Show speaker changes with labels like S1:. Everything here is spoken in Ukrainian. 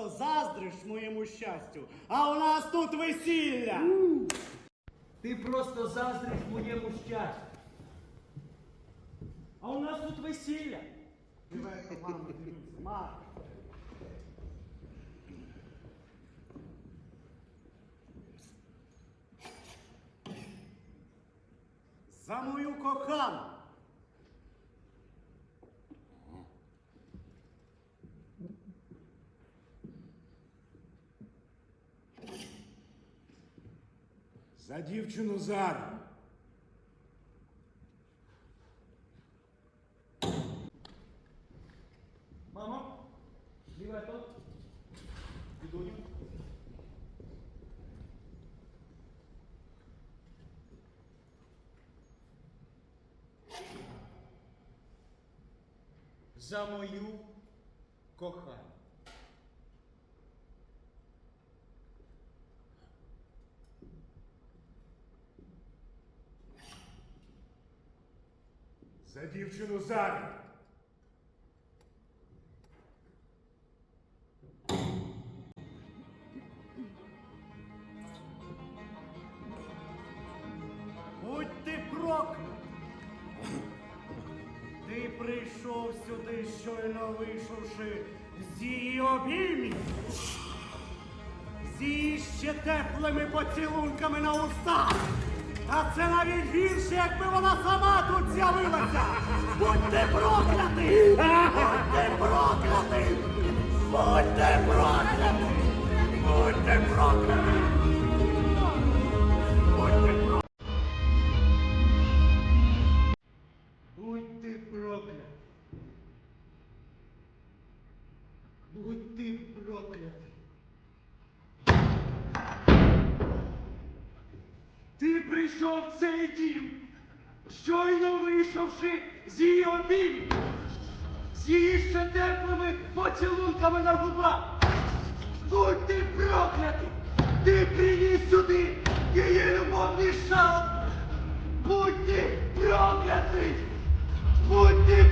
S1: просто заздриш моєму щастю, а у нас тут весілля.
S2: Ти просто заздриш моєму щастю. А у нас тут весілля.
S1: Мама. За мою кохану.
S3: За дівчину Зару.
S2: Мамо, ліве тут. Дідуню. За мою коханю.
S3: За дівчину Зару.
S1: Будь ти проклятий. Ти прийшов сюди, щойно вийшовши з її обіймів, з її ще теплими поцілунками на устах. А це навіть гірше, якби вона сама тут з'явилася. Будь ти проклятий! Будь ти проклятий! Будь ти проклятий! Будь ти проклятий! Будь ти проклятий!
S2: Проклятий. Будь ти проклятий. Прийшов в цей дім, щойно вийшовши з її обіль, з її ще теплими поцілунками на губах. Будь ти проклятий! Ти приніс сюди її любовний шал! Будь ти проклятий! Будь ти!